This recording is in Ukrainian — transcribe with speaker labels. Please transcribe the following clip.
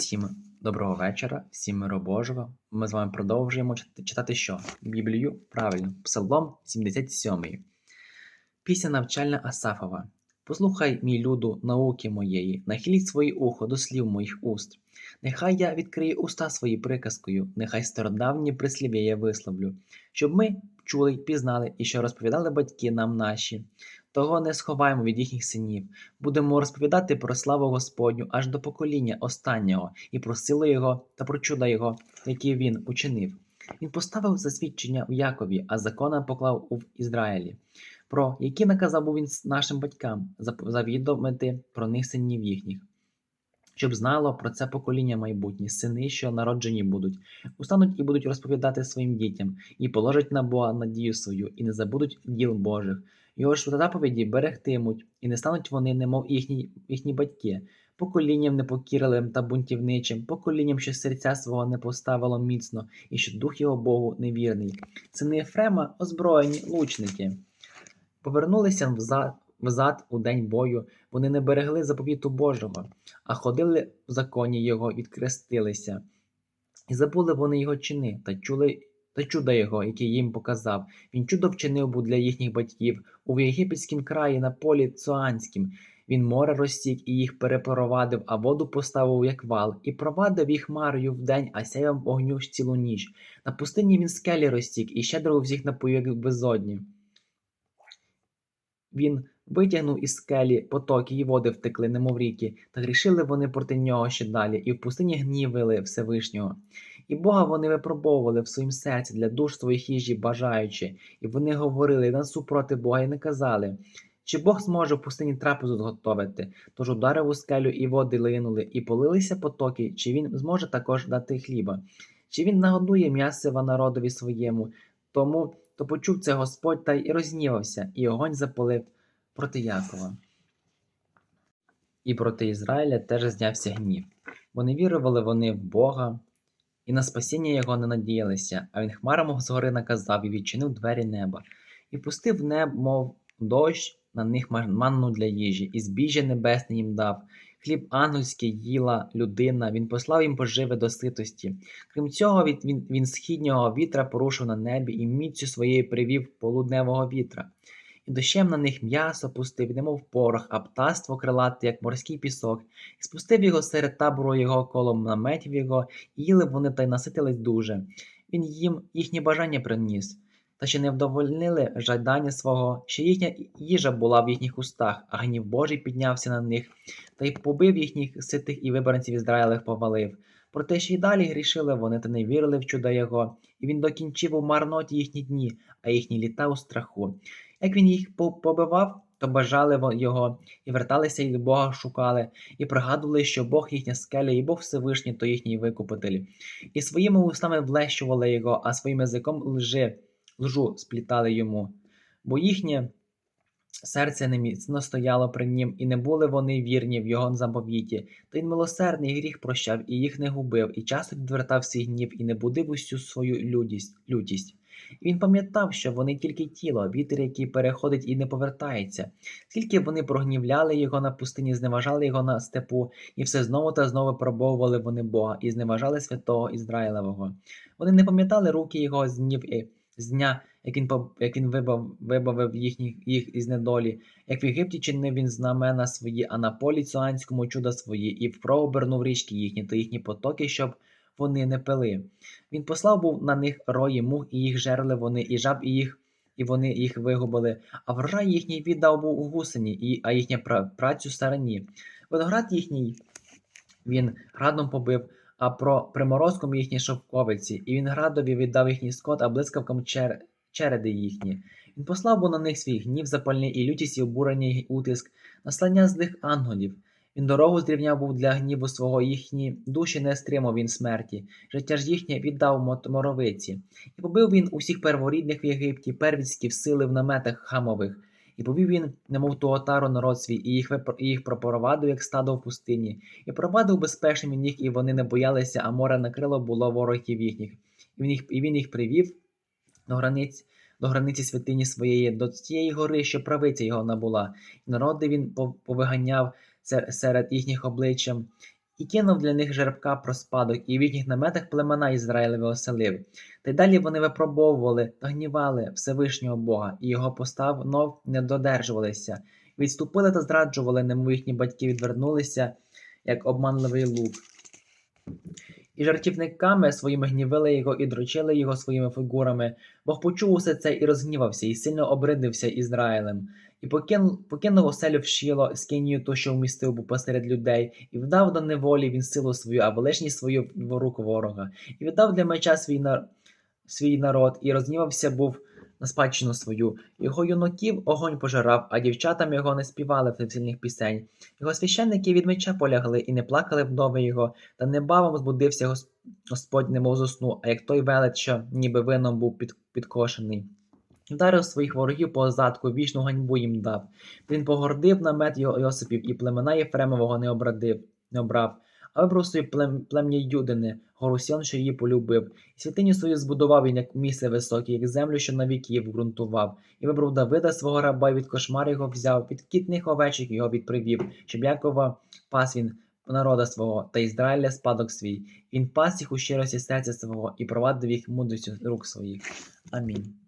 Speaker 1: Всім доброго вечора, всім миру Божого. Ми з вами продовжуємо читати що? Біблію, правильно, Псалом 77. Пісня навчальна Асафова. Послухай, мій люду, науки моєї, нахиліть свої ухо до слів моїх уст. Нехай я відкрию уста свої приказкою, нехай стародавні прислів'я я висловлю, щоб ми чули, пізнали і що розповідали батьки нам наші. Того не сховаємо від їхніх синів. Будемо розповідати про славу Господню аж до покоління останнього, і про силу Його та про чуда Його, які він учинив. Він поставив засвідчення в Якові, а закона поклав у Ізраїлі, про які наказав був він нашим батькам завідомити про них синів їхніх. Щоб знало про це покоління майбутнє, сини, що народжені будуть, устануть і будуть розповідати своїм дітям, і положать на Бога надію свою, і не забудуть діл Божих. Його ж заповіді берегтимуть, і не стануть вони, немов їхні, їхні батьки, поколінням непокірливим та бунтівничим, поколінням, що серця свого не поставило міцно, і що дух його Богу невірний. Сини Ефрема озброєні лучники. Повернулися взад, взад у день бою, вони не берегли заповіту Божого, а ходили в законі його, відкрестилися. І забули вони його чини та чули та чуда його, яке їм показав. Він чудо вчинив був для їхніх батьків у єгипетськім краї на полі Цоанськім. Він море розсік і їх перепровадив, а воду поставив як вал, і провадив їх марою вдень, а сяяв вогню ж цілу ніч. На пустині він скелі розсік і щедро всіх напоїв безодні. Він витягнув із скелі потоки, і води втекли, немов ріки, та грішили вони проти нього ще далі, і в пустині гнівили Всевишнього. І Бога вони випробовували в своїм серці для душ своїх їжі бажаючи, і вони говорили насупроти Бога і не казали, чи Бог зможе в пустині трапезу зготовити, тож ударив у скелю і води линули, і полилися потоки, чи він зможе також дати хліба, чи він нагодує м'ясива народові своєму, тому то почув це Господь та й рознівався, і огонь запалив проти Якова. І проти Ізраїля теж знявся гнів. Бо не вірували вони в Бога, і на спасіння його не надіялися, а він хмарами згори наказав і відчинив двері неба, і пустив неб, мов дощ, на них манну для їжі, і збіжжя небесне їм дав. Хліб ангельський їла людина, він послав їм поживи до ситості. Крім цього, від, він, він східнього вітра порушив на небі і міцю своєю привів полудневого вітра. І дощем на них м'ясо пустив, немов порох, а птаство крилате, як морський пісок, і спустив його серед табору його коло наметів його, і їли вони та й наситились дуже. Він їм їхні бажання приніс, та ще не вдовольнили жадання свого, ще їхня їжа була в їхніх устах, а гнів Божий піднявся на них, та й побив їхніх ситих і вибранців Ізраїлевих повалив. Проте ще й далі грішили вони та не вірили в чуда його, і він докінчив у марноті їхні дні, а їхні літа у страху. Як він їх по- побивав, то бажали його, і верталися і Бога шукали, і пригадували, що Бог їхня скеля, і Бог Всевишній, то їхній викупитель. І своїми устами влещували його, а своїм язиком лжи, лжу сплітали йому. Бо їхнє серце не міцно стояло при нім, і не були вони вірні в його заповіті. Та він милосердний гріх прощав, і їх не губив, і часто відвертав свій гнів, і не будив усю свою людість, лютість. Він пам'ятав, що вони тільки тіло, вітер, який переходить і не повертається. Скільки вони прогнівляли його на пустині, зневажали його на степу, і все знову та знову пробовували вони Бога і зневажали святого Ізраїлевого. Вони не пам'ятали руки його з днів з дня, як він, як він вибав, вибавив їхніх, їх із недолі, як в Єгипті чинив він знамена свої, а на полі Цуанському чуда свої, і прообернув річки їхні та їхні потоки, щоб вони не пили. Він послав був на них рої мух, і їх жерли вони, і жаб і їх, і вони їх вигубили. А врожай їхній віддав був у гусені, і, а їхня пра- працю сарані. Виноград їхній він градом побив, а про приморозком їхні шовковиці, і він градові віддав їхній скот, а блискавкам чер... череди їхні. Він послав був на них свій гнів запальний і лютість, і обурення, і утиск, наслання злих ангелів. Він дорогу зрівняв був для гніву свого, їхні душі не стримав він смерті, життя ж їхнє віддав моровиці. І побив він усіх перворідних в Єгипті, первіцьків сили в наметах хамових, і повів він, немов ту отару народ свій, і їх, випро- і їх пропоровадив, як стадо в пустині, і провадив безпечним він їх, і вони не боялися, а море накрило було ворогів їхніх. І він їх, і він їх привів до границь, до границі святині своєї, до тієї гори, що правиця його набула. І народи він пов- повиганяв серед їхніх обличчям, і кинув для них жеребка про спадок, і в їхніх наметах племена Ізраїлеві оселив. Та й далі вони випробовували гнівали Всевишнього Бога, і його постанов не додержувалися. Відступили та зраджували, немов їхні батьки відвернулися, як обманливий лук. І жартівниками своїми гнівили його і дрочили його своїми фігурами. Бог почув усе це і розгнівався, і сильно обридився Ізраїлем. І покинув, покинув оселю в Шіло, скинію ту, що вмістив був посеред людей, і вдав до неволі він силу свою, а величність свою в руку ворога, і віддав для меча свій, нар... свій народ, і розгнівався був на спадщину свою. Його юнаків огонь пожирав, а дівчатам його не співали весільних пісень. Його священники від меча полягли і не плакали вдови його, та небавом збудився Господь, немов зо сну, а як той велет, що ніби вином був під, підкошений. Вдарив своїх ворогів по озадку, вічну ганьбу їм дав. Він погордив намет його Йосипів, і племена Єфремового не обрадив, не обрав, а вибрав собі плем, плем'я Юдини, гору Сіон, що її полюбив. І святиню свою збудував він як місце високе, як землю, що на віки вґрунтував. І вибрав Давида свого раба, від кошмар його взяв, від кітних овечок його відпривів, щоб Якова пас він народа свого та Ізраїля спадок свій. Він пас їх у щирості серця свого і провадив їх мудрістю рук своїх. Амінь.